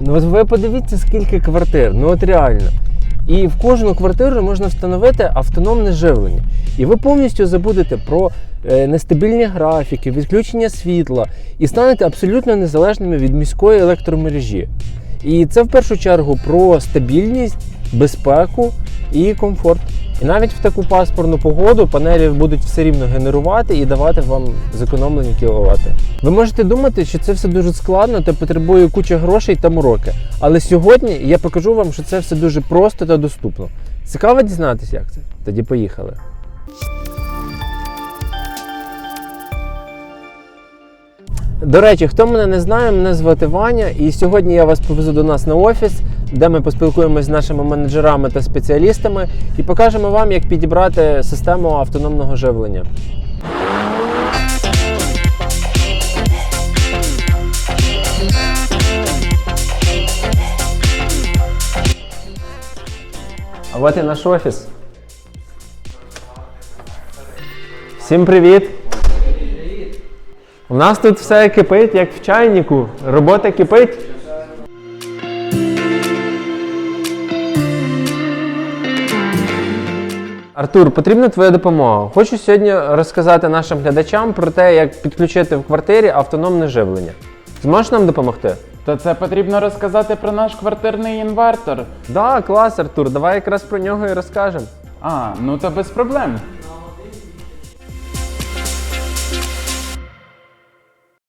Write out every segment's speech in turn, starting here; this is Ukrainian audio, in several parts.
Ну от ви подивіться, скільки квартир, ну от реально. І в кожну квартиру можна встановити автономне живлення. І ви повністю забудете про е, нестабільні графіки, відключення світла і станете абсолютно незалежними від міської електромережі. І це в першу чергу про стабільність, безпеку і комфорт. І навіть в таку паспорну погоду панелі будуть все рівно генерувати і давати вам зекономлені кіловати. Ви можете думати, що це все дуже складно та потребує кучі грошей та мороки. Але сьогодні я покажу вам, що це все дуже просто та доступно. Цікаво дізнатися, як це? Тоді поїхали. До речі, хто мене не знає, мене звати Ваня, і сьогодні я вас повезу до нас на офіс, де ми поспілкуємося з нашими менеджерами та спеціалістами і покажемо вам, як підібрати систему автономного живлення. А от і наш офіс. Всім привіт! У нас тут все кипить, як в чайнику. Робота кипить. Артур, потрібна твоя допомога. Хочу сьогодні розказати нашим глядачам про те, як підключити в квартирі автономне живлення. Зможеш нам допомогти? То це потрібно розказати про наш квартирний інвертор. Да, клас, Артур, давай якраз про нього і розкажемо. А, ну то без проблем.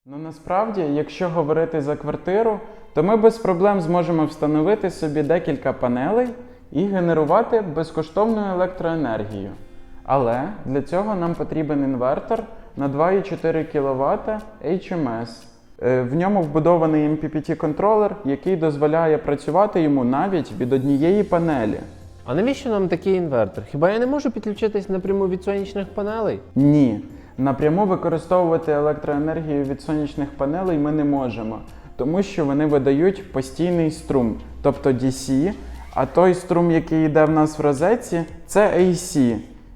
Ну насправді, якщо говорити за квартиру, то ми без проблем зможемо встановити собі декілька панелей і генерувати безкоштовну електроенергію. Але для цього нам потрібен інвертор на 2,4 кВт HMS. В ньому вбудований MPPT-контролер, який дозволяє працювати йому навіть від однієї панелі. А навіщо нам такий інвертор? Хіба я не можу підключитись напряму від сонячних панелей? Ні, напряму використовувати електроенергію від сонячних панелей ми не можемо, тому що вони видають постійний струм, тобто DC, а той струм, який йде в нас в розетці, це AC.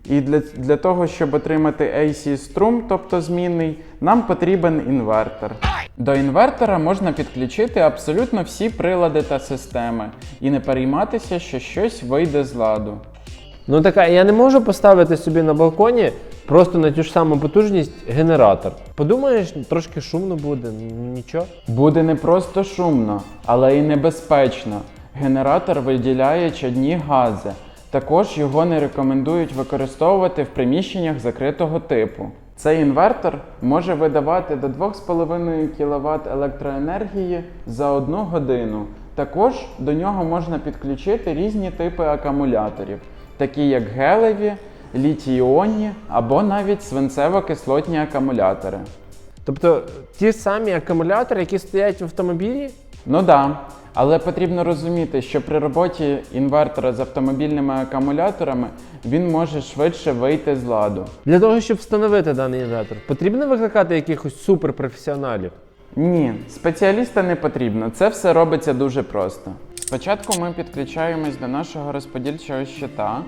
І для, для того, щоб отримати AC струм, тобто змінний, нам потрібен інвертор. До інвертора можна підключити абсолютно всі прилади та системи і не перейматися, що щось вийде з ладу. Ну така, я не можу поставити собі на балконі просто на ту ж саму потужність генератор. Подумаєш, трошки шумно буде, нічого. Буде не просто шумно, але й небезпечно. Генератор виділяє чадні гази. Також його не рекомендують використовувати в приміщеннях закритого типу. Цей інвертор може видавати до 2,5 кВт електроенергії за одну годину. Також до нього можна підключити різні типи акумуляторів, такі як гелеві, літій-іонні або навіть свинцево-кислотні акумулятори. Тобто ті самі акумулятори, які стоять в автомобілі, Ну да. Але потрібно розуміти, що при роботі інвертора з автомобільними акумуляторами він може швидше вийти з ладу. для того, щоб встановити даний інвертор, потрібно викликати якихось суперпрофесіоналів. Ні, спеціаліста не потрібно. Це все робиться дуже просто. Спочатку ми підключаємось до нашого розподільчого щита.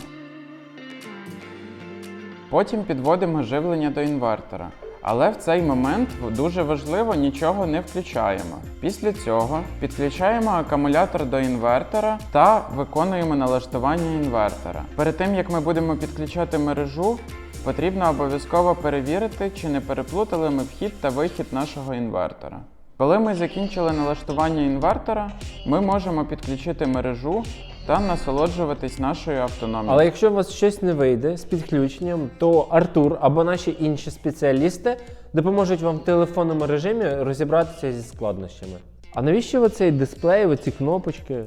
Потім підводимо живлення до інвертора. Але в цей момент дуже важливо нічого не включаємо. Після цього підключаємо акумулятор до інвертора та виконуємо налаштування інвертора. Перед тим як ми будемо підключати мережу, потрібно обов'язково перевірити, чи не переплутали ми вхід та вихід нашого інвертора. Коли ми закінчили налаштування інвертора, ми можемо підключити мережу та насолоджуватись нашою автономією. Але якщо у вас щось не вийде з підключенням, то Артур або наші інші спеціалісти допоможуть вам в телефонному режимі розібратися зі складнощами. А навіщо оцей дисплей, оці кнопочки?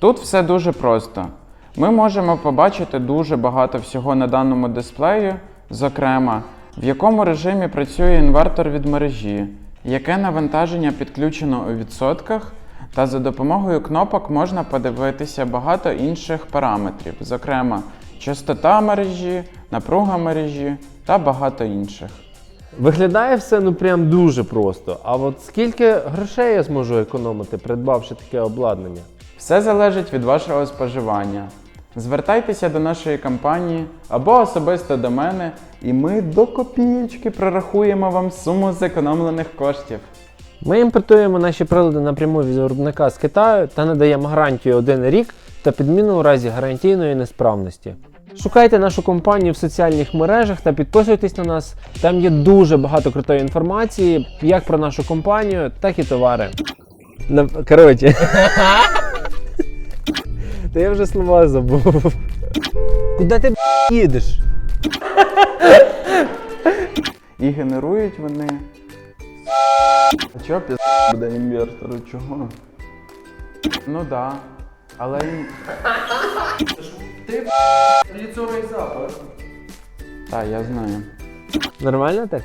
Тут все дуже просто. Ми можемо побачити дуже багато всього на даному дисплеї, зокрема, в якому режимі працює інвертор від мережі, яке навантаження підключено у відсотках, та за допомогою кнопок можна подивитися багато інших параметрів, зокрема, частота мережі, напруга мережі та багато інших. Виглядає все ну прям дуже просто. А от скільки грошей я зможу економити, придбавши таке обладнання? Все залежить від вашого споживання. Звертайтеся до нашої компанії або особисто до мене, і ми до копієчки прорахуємо вам суму зекономлених коштів. Ми імпортуємо наші прилади напряму від виробника з Китаю та надаємо гарантію один рік та підміну у разі гарантійної несправності. Шукайте нашу компанію в соціальних мережах та підписуйтесь на нас. Там є дуже багато крутої інформації, як про нашу компанію, так і товари. На... Коротше. Та я вже слова забув. Куди ти б**, їдеш? І генерують вони. А чого піз буде інвертору? Чого? Ну да. Але ти Лицовий запах. Так, я знаю. Нормально так?